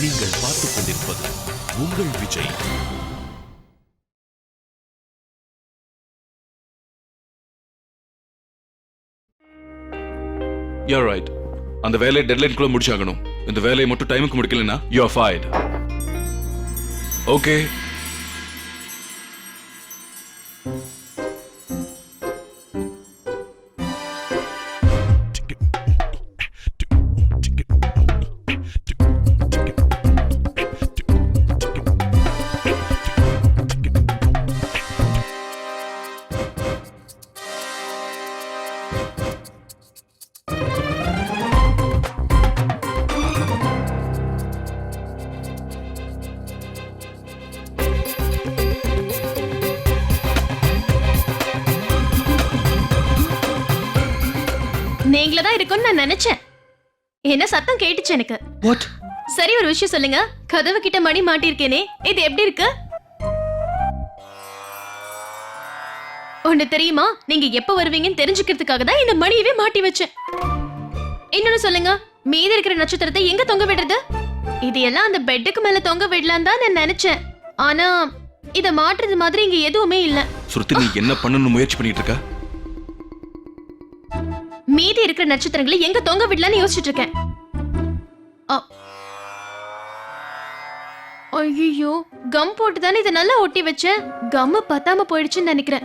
நீங்கள் பார்த்துக் கொண்டிருப்பது உங்கள் விஜய். யூ ரைட் அந்த வேலையை டெட்லைன்குள்ள முடிச்சாகணும். இந்த வேலையை மட்டும் டைமுக்கு முடிக்கலனா யூ ஆர் ஃபைட் ஓகே நான் நினைச்சேன். என்ன சத்தம் கேட்டுச்சு எனக்கு. வாட் சரி ஒரு விஷயம் சொல்லுங்க. கதவு கிட்ட மணி மாட்டிருக்கேனே இது எப்படி இருக்கு? ஒண்ணு தெரியுமா? நீங்க எப்ப வருவீங்கன்னு தெரிஞ்சுக்கிறதுக்காக தான் இந்த மணியவே மாட்டி வச்சேன். இன்னொன்னு சொல்லுங்க. மீதி இருக்கிற நட்சத்திரத்தை எங்க தொங்க விடுறது? இது எல்லாம் அந்த பெட்டுக்கு மேல தொங்க விடலாம் தான் நான் நினைச்சேன். ஆனா இத மாட்டுறது மாதிரி இங்க எதுவுமே இல்ல. சுருதி நீ என்ன பண்ணணும்னு முயற்சி பண்ணிட்டு இருக்க? மீதி இருக்கிற நட்சத்திரங்களை எங்க தொங்க விடலாம்னு யோசிச்சுட்டு இருக்கேன். ஐயோ கம் போட்டு தானே இதை நல்லா ஒட்டி வச்சேன் கம் பத்தாம போயிடுச்சுன்னு நினைக்கிறேன்.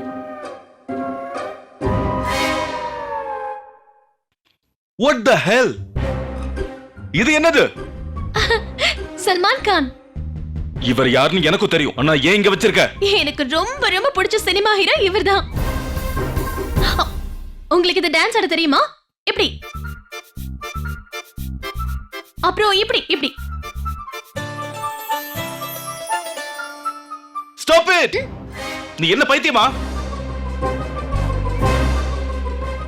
வாட் த ஹெல் இது என்னது? சல்மான் கான். இவர் யாருன்னு எனக்கும் தெரியும். ஆனா ஏன் இங்க வச்சிருக்க? எனக்கு ரொம்ப ரொம்ப பிடிச்ச சினிமா ஹீரோ இவர்தான். உங்களுக்கு இது டான்ஸ் ஆட தெரியுமா? இப்படி. அப்புறம் இப்படி இப்படி. ஸ்டாப் இட் நீ என்ன பைத்தியமா?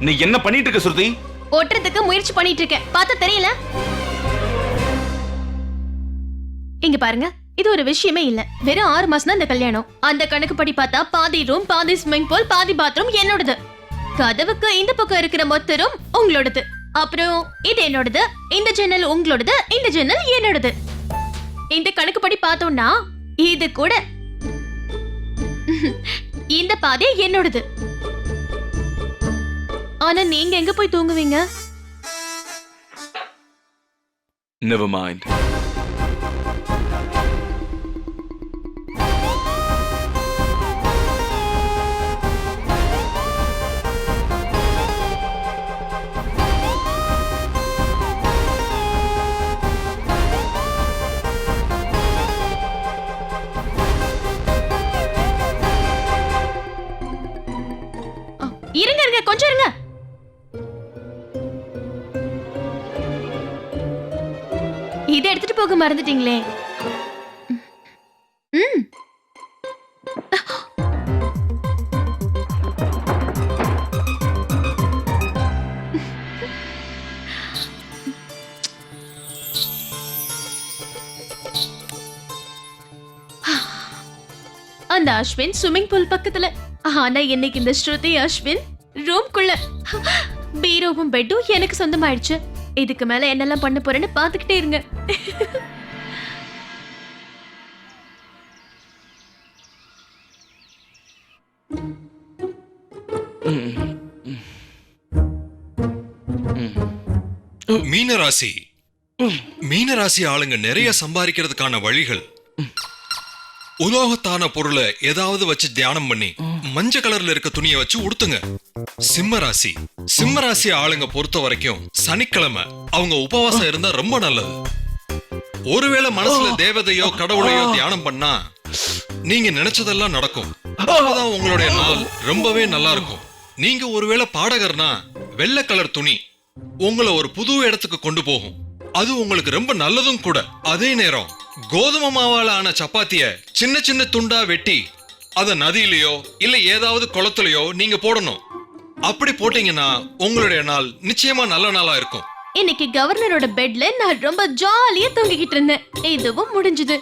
நீ என்ன பண்ணிட்டு இருக்க சுருதி ஒட்டுறதுக்கு முயற்சி பண்ணிட்டு இருக்கேன். பார்த்தா தெரியல. இங்க பாருங்க இது ஒரு விஷயமே இல்ல. வெறும் ஆறு மாசம் தான் இந்த கல்யாணம். அந்த கணக்குப்படி பார்த்தா பாதி ரூம் பாதி ஸ்விமிங் பூல் பாதி பாத்ரூம் என்னோடது. கதவுக்கு இந்த பக்கம் இருக்கிற மொத்தரும் உங்களோடது. அப்புறம் இது என்னோடது இந்த ஜன்னல் உங்களோடது இந்த ஜன்னல் என்னோடது. இந்த கணக்குப்படி பார்த்தோம்னா இது கூட. இந்த பாதை என்னோடது. ஆனா நீங்க எங்க போய் தூங்குவீங்க? Never mind. போக மறந்துட்டீங்களே. ம். அந்த அஸ்வின் ஸ்விம்மிங் பூல் பக்கத்துல. ஆனா இன்னைக்கு இந்த ஸ்ருதி அஸ்வின் ரூம்குள்ள பீரோவும் பெட்டும் எனக்கு சொந்தமாயிடுச்சு. இதுக்கு மேல என்னெல்லாம் பண்ண போறேன்னு பாத்துக்கிட்டே இருங்க. மீனராசி. மீனராசி ஆளுங்க நிறைய சம்பாதிக்கிறதுக்கான வழிகள். உலோகத்தான பொருளை ஏதாவது வச்சு தியானம் பண்ணி மஞ்சள் கலர்ல இருக்க துணியை வச்சு உடுத்துங்க. சிம்ம ராசி சிம்ம ராசி ஆளுங்க பொறுத்த வரைக்கும் சனிக்கிழமை அவங்க உபவாசம் இருந்தா ரொம்ப நல்லது. ஒருவேளை மனசுல தேவதையோ கடவுளையோ தியானம் பண்ணா நீங்க நினைச்சதெல்லாம் நடக்கும். அப்பதான் உங்களுடைய நாள் ரொம்பவே நல்லா இருக்கும். நீங்க ஒருவேளை பாடகர்னா வெள்ளை கலர் துணி உங்களை ஒரு புது இடத்துக்கு கொண்டு போகும். அது உங்களுக்கு ரொம்ப நல்லதும் கூட. அதே நேரம் கோதுமை மாவால ஆன சப்பாத்திய சின்ன சின்ன துண்டா வெட்டி அத நதியிலயோ இல்ல ஏதாவது குளத்துலயோ நீங்க போடணும். அப்படி போட்டீங்கன்னா உங்களுடைய நாள் நிச்சயமா நல்ல நாளா இருக்கும். இன்னைக்கு கவர்னரோட பெட்ல நான் ரொம்ப ஜாலியா தூங்கிக்கிட்டு இருந்தேன். இதுவும் முடிஞ்சது.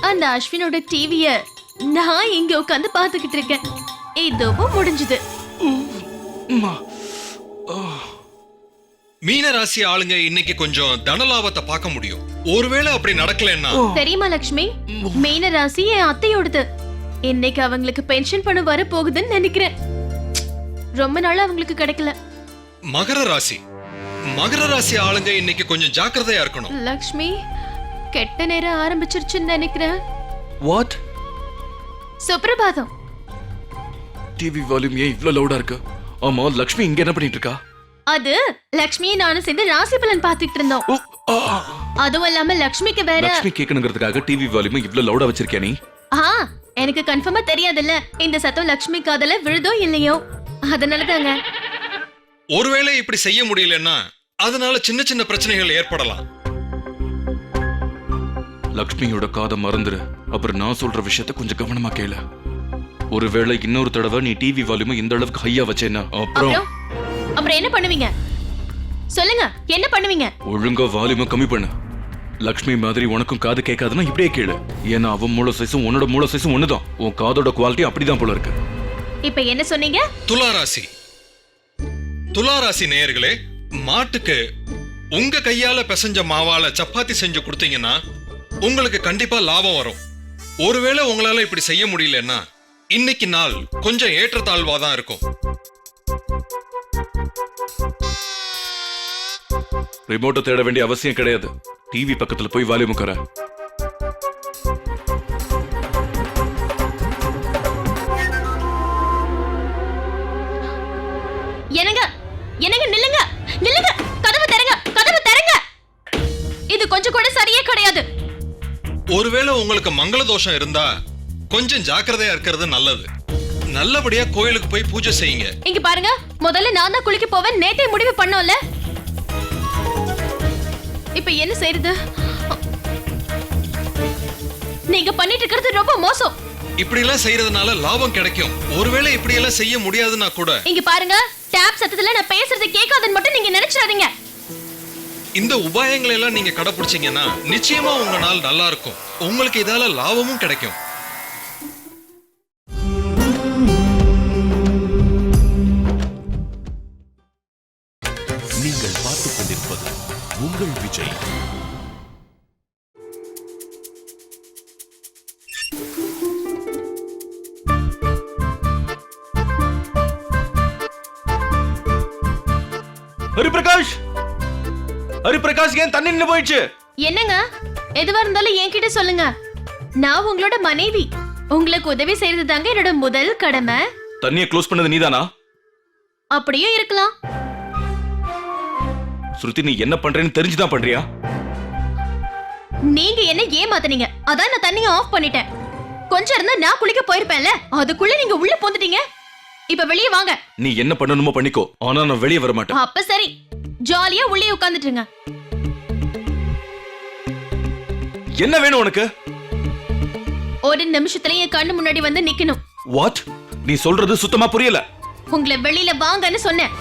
அந்த அஸ்வினோட டிவிய நான் இங்க உட்காந்து பாத்துக்கிட்டு இருக்கேன். இதுவும் முடிஞ்சது. மீன ராசி ஆளுங்க இன்னைக்கு கொஞ்சம் தனலாபத்தை பார்க்க முடியும். ஒருவேளை அப்படி நடக்கலைன்னா தெரியுமா லக்ஷ்மி? மீன ராசி என் அத்தையோடது. இன்னைக்கு அவங்களுக்கு பென்ஷன் பணம் வர போகுதுன்னு நினைக்கிறேன். ரொம்ப நாளா அவங்களுக்கு கிடைக்கல. மகர ராசி. மகர ராசி ஆளுங்க இன்னைக்கு கொஞ்சம் ஜாக்கிரதையா இருக்கணும். லக்ஷ்மி கெட்ட நேரம் ஆரம்பிச்சிருச்சுன்னு நினைக்கிறேன். வாட் சுப்பிரபாதம் டிவி வால்யூம் ஏன் இவ்ளோ லவுடா இருக்கு? ஆமா லக்ஷ்மி இங்க என்ன பண்ணிட்டு இருக்கா? அது லக்ஷ்மியும் நானும் சேர்ந்து ராசி பலன் பாத்துட்டு இருந்தோம். ஓ, ஆ. அதுவும் இல்லாம லக்ஷ்மிக்கு வேற லக்ஷ்மி கேட்கணுங்கிறதுக்காக டிவி வால்யூம் இவ்ளோ லவுடா வச்சிருக்கியா நீ? ஆ எனக்கு கன்ஃபார்மா தெரியாதுல்ல. இந்த சத்தம் லக்ஷ்மி காதல விழுதோ இல்லையோ? அதனால தாங்க ஒருவேளை இப்படி செய்ய முடியலன்னா அதனால சின்ன சின்ன பிரச்சனைகள் ஏற்படலாம். லக்ஷ்மியோட காதை மறந்துரு. அப்புறம் நான் சொல்ற விஷயத்த கொஞ்சம் கவனமா கேளு. ஒருவேளை இன்னொரு தடவை நீ டிவி வால்யூம் இந்த அளவுக்கு ஹையா வச்சேன்னா அப்புறம் அப்புறம்? அப்புறம் என்ன பண்ணுவீங்க? சொல்லுங்க என்ன பண்ணுவீங்க? ஒழுங்கா வால்யூமை கம்மி பண்ணு. லக்ஷ்மி மாதிரி உனக்கும் காது கேட்காதுன்னா இப்படியே கேளு. ஏன்னா அவன் மூளை சைஸும் உன்னோட மூளை சைஸும் ஒண்ணுதான். உன் காதோட குவாலிட்டி அப்படிதான் போல இருக்கு. இப்ப என்ன சொன்னீங்க? துலா ராசி. துலா ராசி நேயர்களே மாட்டுக்கு உங்க கையால பிசைஞ்ச மாவால சப்பாத்தி செஞ்சு கொடுத்தீங்கன்னா உங்களுக்கு கண்டிப்பா லாபம் வரும். ஒருவேளை உங்களால இப்படி செய்ய முடியலன்னா இன்னைக்கு நாள் கொஞ்சம் ஏற்றத்தாழ்வா தான் இருக்கும். ரிமோட்டை தேட வேண்டிய அவசியம் கிடையாது. டிவி பக்கத்துல போய் வால்யூம் உட்கார ஒருவேளை உங்களுக்கு மங்கள தோஷம் இருந்தா கொஞ்சம் ஜாக்கிரதையா இருக்கிறது நல்லது. நல்லபடியா கோயிலுக்கு போய் பூஜை செய்யுங்க. இங்க பாருங்க முதல்ல நான் தான் குளிக்க போவேன் நேத்தே முடிவு பண்ணோம்ல. இப்ப என்ன செய்யறது நீங்க பண்ணிட்டு இருக்கிறது ரொம்ப மோசம். இப்படி எல்லாம் செய்யறதுனால லாபம் கிடைக்கும். ஒருவேளை இப்படி எல்லாம் செய்ய முடியாதுன்னா கூட இங்க பாருங்க டேப் சத்தத்துல நான் பேசுறது கேட்காதுன்னு மட்டும் நீங்க நினைச்சிடாதீங்க. இந்த உபாயங்களை எல்லாம் நீங்க கடைபிடிச்சீங்கன்னா நிச்சயமா உங்க நாள் நல்லா இருக்கும் உங்களுக்கு இதால லாபமும் கிடைக்கும். நின்னு போயிடுச்சு. என்னங்க? எதுவா இருந்தாலும் என்கிட்ட சொல்லுங்க. நான் உங்களோட மனைவி. உங்களுக்கு உதவி செய்யறது தாங்க என்னோட முதல் கடமை. தண்ணியை க்ளோஸ் பண்ணது நீதானா? அப்படியும் இருக்கலாம். ஸ்ருதி நீ என்ன பண்றேன்னு தெரிஞ்சுதான் பண்றியா? நீங்க என்ன ஏமாத்துனீங்க? அதான் நான் தண்ணியை ஆஃப் பண்ணிட்டேன். கொஞ்சம் இருந்தா நான் குளிக்க போயிருப்பேன்ல. அதுக்குள்ள நீங்க உள்ள போந்துட்டீங்க. இப்ப வெளியே வாங்க. நீ என்ன பண்ணணுமோ பண்ணிக்கோ. ஆனா நான் வெளியே வர மாட்டேன் அப்ப சரி. ஜாலியா உள்ளே உட்காந்துட்டுருங்க என்ன வேணும் உனக்கு? ஒரு நிமிஷத்துல என் கண்ணு முன்னாடி வந்து நிக்கணும். வாட் நீ சொல்றது சுத்தமா புரியல. உங்களை வெளியில வாங்கன்னு சொன்னேன்.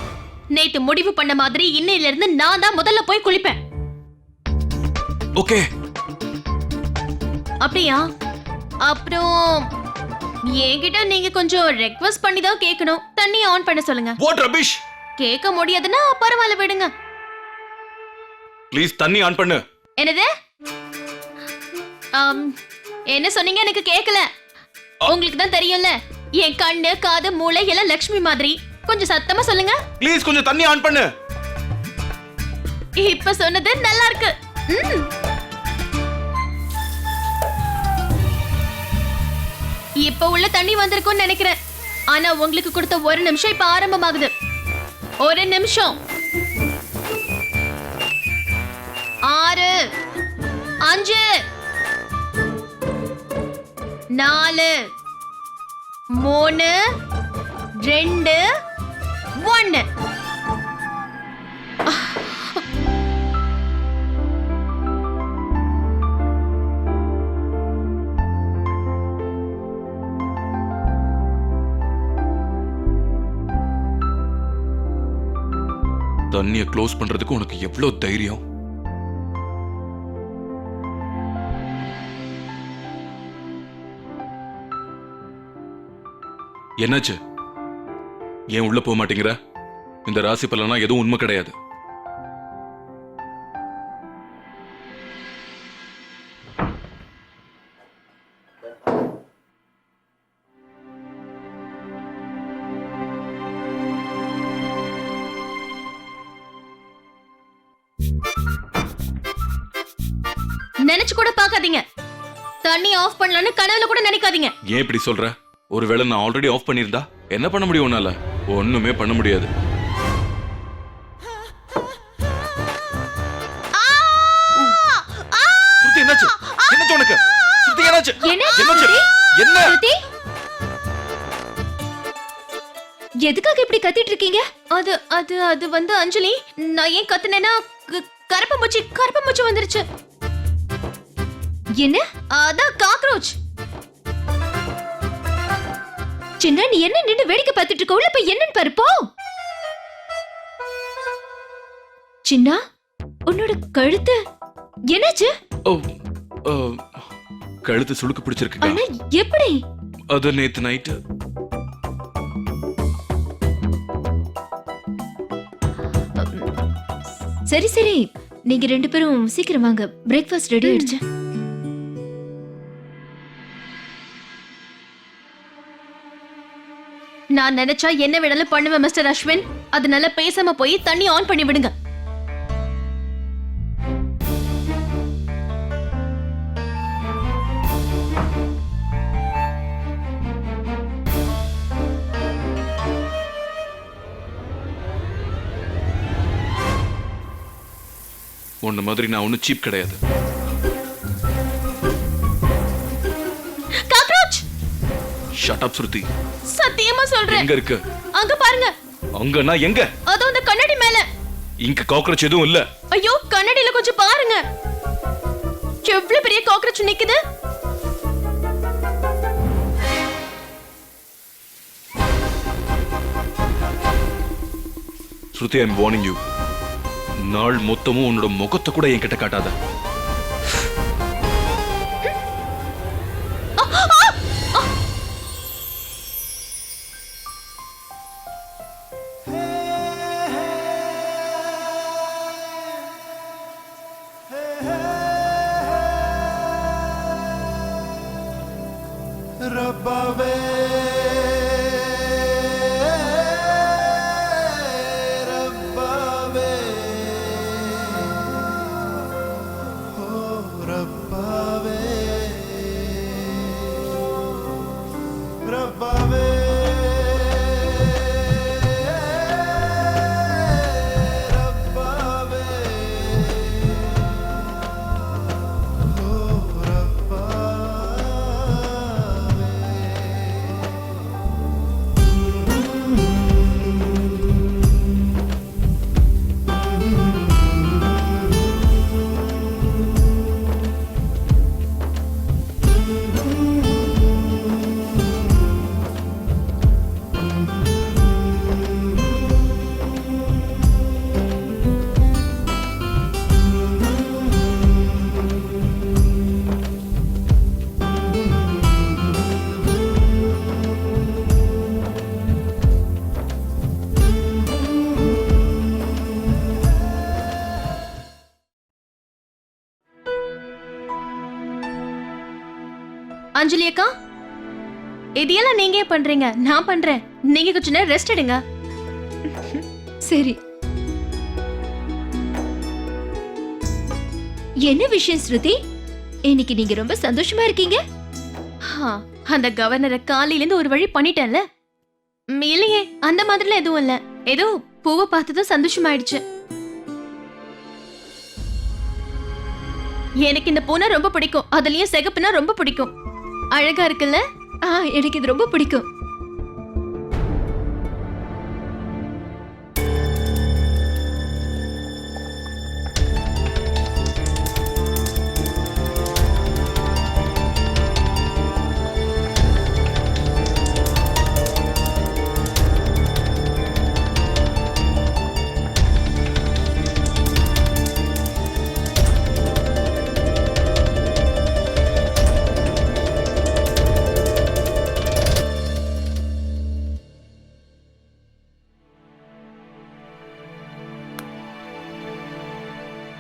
நேத்து முடிவு பண்ண மாதிரி இன்னையில இருந்து நான் தான் முதல்ல போய் குளிப்பேன். ஓகே அப்படியா? அப்புறம் என்கிட்ட நீங்க கொஞ்சம் ரெக்வஸ்ட் பண்ணி தான் கேட்கணும் தண்ணி ஆன் பண்ண சொல்லுங்க. வாட் ரபிஷ் கேட்க முடியாதுன்னா பரவாயில்ல விடுங்க. ப்ளீஸ் தண்ணி ஆன் பண்ணு. என்னது? என்ன சொன்னீங்க? எனக்கு கேட்கல உங்களுக்கு தான் தெரியும்ல என் கண்ணு காது மூளை எல்லாம் லக்ஷ்மி மாதிரி. கொஞ்சம் சத்தமா சொல்லுங்க. ப்ளீஸ் கொஞ்சம் தண்ணி ஆன் பண்ணு. இப்ப சொன்னது நல்லா இருக்கு. இப்ப உள்ள தண்ணி வந்திருக்கும்னு நினைக்கிறேன். ஆனா உங்களுக்கு கொடுத்த ஒரு நிமிஷம் இப்ப ஆரம்பமாகுது. ஒரு நிமிஷம். ஆறு. அஞ்சு. நாலு. மூணு. ரெண்டு. ஒன்று தண்ணியை க்ளோஸ் பண்றதுக்கு உனக்கு எவ்வளவு தைரியம்? என்னாச்சு? ஏன் உள்ள போக மாட்டேங்கிற? இந்த ராசி பலனா எதுவும் உண்மை கிடையாது. நினைச்சு கூட பாக்காதீங்க தண்ணி ஆஃப் பண்ணலன்னு கனவுல கூட நினைக்காதீங்க. ஏன் இப்படி சொல்ற? ஒருவேளை நான் ஆல்ரெடி ஆஃப் பண்ணியிருந்தா என்ன பண்ண முடியும் உன்னால? ஒண்ணுமே பண்ண முடியாது. ஸ்ருதி என்னாச்சு? என்னாச்சு உனக்கு? ஸ்ருதி என்னாச்சு? என்னாச்சு, என்னாச்சு? ஸ்ருதி? என்ன? ஸ்ருதி எதுக்காக இப்படி கத்திட்டு இருக்கீங்க? அது அது அது வந்து அஞ்சலி நான் ஏன் கத்துனேன்னா க- கரப்பாம்பூச்சி கரப்பாம்பூச்சி வந்துருச்சு. என்ன? அதான் காக்ரோச். சின்ன நீ என்ன நின்னு வேடிக்கை பார்த்துட்டு இருக்க? உள்ள போய் என்னன்னு பாரு போ. சின்னா உன்னோட கழுத்து என்னாச்சு? ஓ ஓ, கழுத்து சுளுக்கு பிடிச்சிருக்குங்க. ஆனா எப்படி? அது நேத்து நைட்டு. சரி சரி. நீங்க ரெண்டு பேரும் சீக்கிரம் வாங்க. பிரேக்ஃபாஸ்ட் ரெடி ஆயிடுச்சு. நான் நினைச்சா என்ன வேணாலும் பண்ணுவேன் மிஸ்டர் அஸ்வின். அதனால பேசாம போய் தண்ணி ஆன் பண்ணி விடுங்க. உன்ன மாதிரி நான் ஒன்னும் சீப் கிடையாது. ஷட் அப் ஸ்ருதி சத்தியமா சொல்றேன். எங்க இருக்கு? அங்க பாருங்க. அங்கன்னா எங்க? அதோ அந்த கண்ணாடி மேல. இங்க காக்ரோச் எதுவும் இல்ல. ஐயோ கண்ணாடியில கொஞ்சம் பாருங்க. எவ்வளவு பெரிய காக்ரோச் நிக்குது? ஸ்ருதி ஐம் வார்னிங் யூ நாள் மொத்தமும் உன்னோட முகத்தை கூட என்கிட்ட காட்டாத. அஞ்சலி அக்கா? இதையெல்லாம் நீங்க பண்றீங்க? நான் பண்றேன். நீங்க கொஞ்ச நேரம் ரெஸ்ட் எடுங்க. சரி. என்ன விஷயம் ஸ்ருதி? இன்னைக்கு நீங்க ரொம்ப சந்தோஷமா இருக்கீங்க. அந்த கவர்னரை காலையில இருந்து ஒரு வழி பண்ணிட்டேன்ல. இல்லையே அந்த மாதிரிலாம் எதுவும் இல்ல. ஏதோ பூவை பார்த்ததும் சந்தோஷமாயிடுச்சு. எனக்கு இந்த பூனை ரொம்ப பிடிக்கும். அதுலயும் சிகப்புனா ரொம்ப பிடிக்கும். அழகா இருக்குல்ல? ஆ எனக்கு இது ரொம்ப பிடிக்கும்.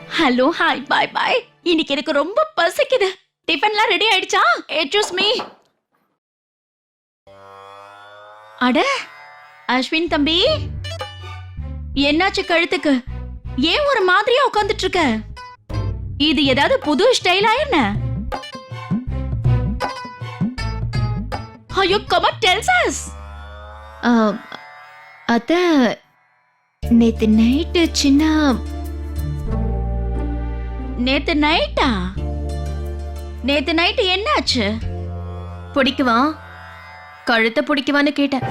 ஹலோ ஹாய் பாய் பாய் இன்னைக்கு எனக்கு ரொம்ப பசிக்குது. டிஃபன்லாம் ரெடி ஆயிடுச்சா? எக்ஸ்கியூஸ் மீ அட அஸ்வின் தம்பி. என்னாச்சு கழுத்துக்கு? ஏன் ஒரு மாதிரியா உட்காந்துட்டு இருக்க இது ஏதாவது புது ஸ்டைலா என்ன? ஐயோ கமன் டெல்ஸ் அஸ் ஆ, அத்த நேத்து நைட்டு சின்ன நேத்து நைட்டா? நேத்து நைட்டு என்னாச்சு? பிடிக்குவா கழுத்தை பிடிக்குவான்னு கேட்டேன்.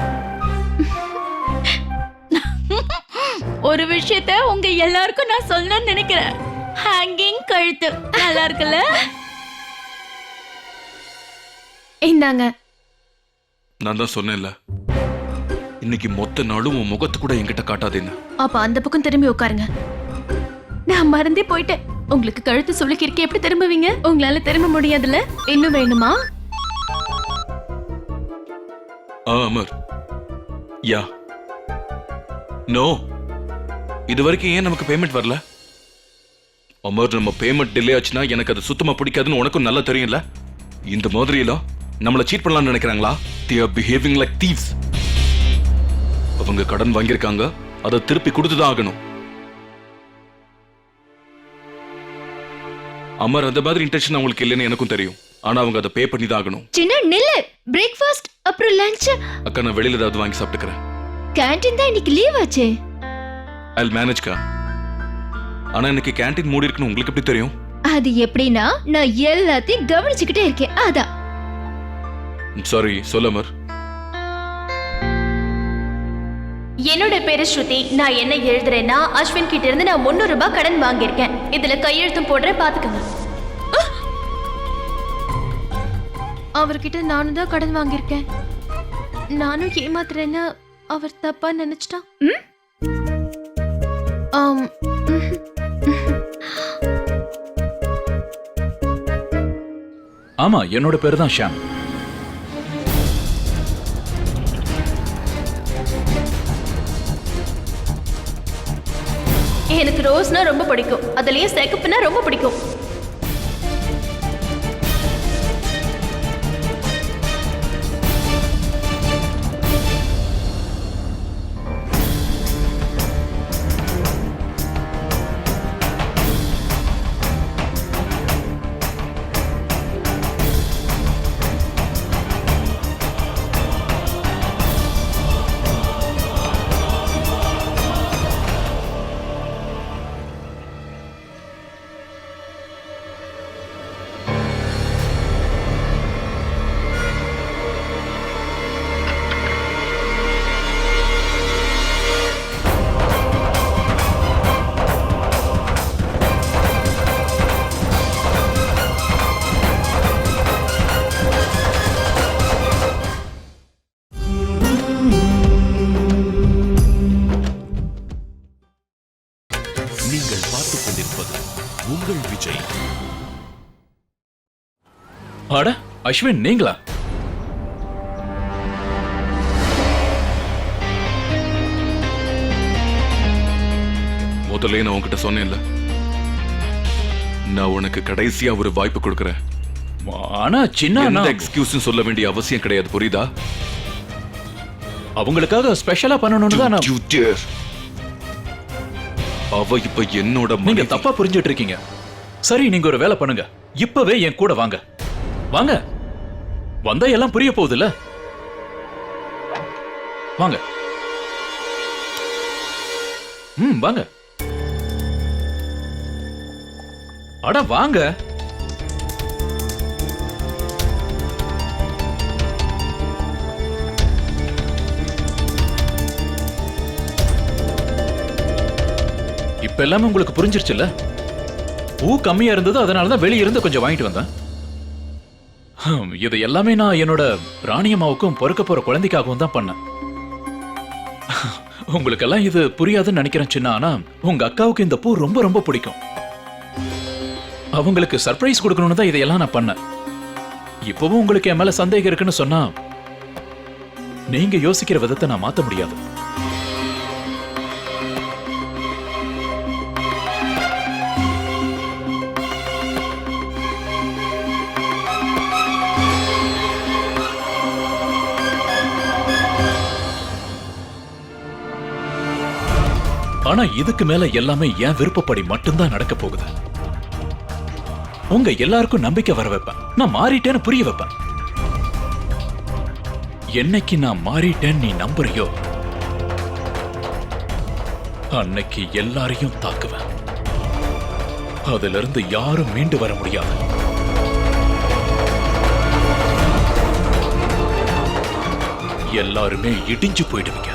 ஒரு விஷயத்த உங்க எல்லாருக்கும் நான் சொல்லணும்னு நினைக்கிறேன். ஹேங்கிங் கழுத்து. நல்லா இருக்குல்ல? இந்தாங்க. நான் தான் சொன்னேன்ல. இன்னைக்கு மொத்த நாளும் உன் முகத்து கூட என்கிட்ட காட்டாதேன்னு. அப்ப அந்த பக்கம் திரும்பி உட்காருங்க. நான் மறந்தே போயிட்டேன். உங்களுக்கு கழுத்து சுளுக்கிருக்கே எப்படி திரும்புவீங்க? உங்களால திரும்ப முடியாதுல்ல? இன்னும் வேணுமா? அமர். யா. நோ. இது வரைக்கும் ஏன் நமக்கு பேமெண்ட் வரல? அமர் நம்ம பேமெண்ட் டிலே ஆச்சுன்னா எனக்கு அது சுத்தமா பிடிக்காதுன்னு உனக்கும் நல்லா தெரியும்ல. இந்த மாதிரி எல்லாம் நம்மள சீட் பண்ணலாம்னு நினைக்கிறாங்களா? They are behaving like thieves அவங்க கடன் வாங்கியிருக்காங்க அதை திருப்பி கொடுத்துதான் ஆகணும். அமர் அந்த மாதிரி இன்டென்ஷன் அவங்களுக்கு இல்லைன்னு எனக்கும் தெரியும். ஆனா அவங்க அதை பே பண்ணி தான் ஆகணும். சின்ன நில்லு. பிரேக்ஃபாஸ்ட் அப்புறம் லஞ்ச் அக்கா நான் வெளியில ஏதாவது வாங்கி சாப்பிட்டுக்கிறேன். கேண்டீன் தான் இன்னைக்கு லீவ் ஆச்சே. ஐல் மேனேஜ்க்கா ஆனா எனக்கு கேண்டீன் மூடி இருக்குன்னு உங்களுக்கு எப்படி தெரியும்? அது எப்படின்னா நான் எல்லாத்தையும் கவனிச்சுக்கிட்டே இருக்கேன். அதான். சாரி சொல்ல அமர். என்னோட பேரு ஸ்ருதி. நான் என்ன எழுதுறேன்னா அஸ்வின் கிட்ட இருந்து நான் முன்னூறு ரூபாய் கடன் வாங்கியிருக்கேன். இதுல கையெழுத்தும் போடுறேன் பாத்துக்கோங்க! அவர்கிட்ட நானும் தான் கடன் வாங்கியிருக்கேன். நானும் ஏமாத்துறேன்னு அவர் தப்பா நினைச்சிட்டா ஆம். ஆமா என்னோட பேர் தான் ஷாம். எனக்கு ரோஸ்னா ரொம்ப பிடிக்கும். அதுலயும் சிகப்புனா ரொம்ப பிடிக்கும். அஸ்வின் நீங்களா? முதல்ல நான் உன்கிட்ட சொன்னேன்ல. நான் உனக்கு கடைசியா ஒரு வாய்ப்பு கொடுக்கறேன். ஆனா சின்ன எக்ஸ்கியூஸும் சொல்ல வேண்டிய அவசியம் கிடையாது புரியுதா? அவங்களுக்காக ஸ்பெஷலா பண்ணணும்னு தான் நான். அவ இப்ப என்னோட நீங்க. தப்பா புரிஞ்சிட்டு இருக்கீங்க. சரி நீங்க ஒரு வேலை பண்ணுங்க. இப்பவே என் கூட வாங்க. வாங்க. வந்தா எல்லாம் புரிய போகுதுல்ல? வாங்க. ம் வாங்க. அட வாங்க. இப்ப எல்லாமே உங்களுக்கு புரிஞ்சிருச்சுல்ல? பூ கம்மியா இருந்தது அதனால தான் வெளிய இருந்து கொஞ்சம் வாங்கிட்டு வந்தேன். இது எல்லாமே நான் என்னோட ராணியம்மாவுக்கும் பிறக்க போற குழந்தைக்காகவும் தான் பண்ணேன். உங்களுக்கெல்லாம் இது புரியாதுன்னு நினைக்கிறேன் சின்ன ஆனா உங்க அக்காவுக்கு இந்த பூ ரொம்ப ரொம்ப பிடிக்கும். அவங்களுக்கு சர்ப்ரைஸ் கொடுக்கணும்னு தான் இதையெல்லாம் நான் பண்ணேன். இப்பவும் உங்களுக்கு என் மேல சந்தேகம் இருக்குன்னு சொன்னா நீங்க யோசிக்கிற விதத்தை நான் மாத்த முடியாது. ஆனா இதுக்கு மேல எல்லாமே என் விருப்பப்படி மட்டும்தான் நடக்க போகுது. உங்க எல்லாருக்கும் நம்பிக்கை வர வைப்பேன். நான் மாறிட்டேன்னு புரிய வைப்பேன். என்னைக்கு நான் மாறிட்டேன்னு நீ நம்புறியோ அன்னைக்கு எல்லாரையும் தாக்குவேன். அதிலிருந்து யாரும் மீண்டு வர முடியாது. எல்லாருமே இடிஞ்சு போயிடுவீங்க.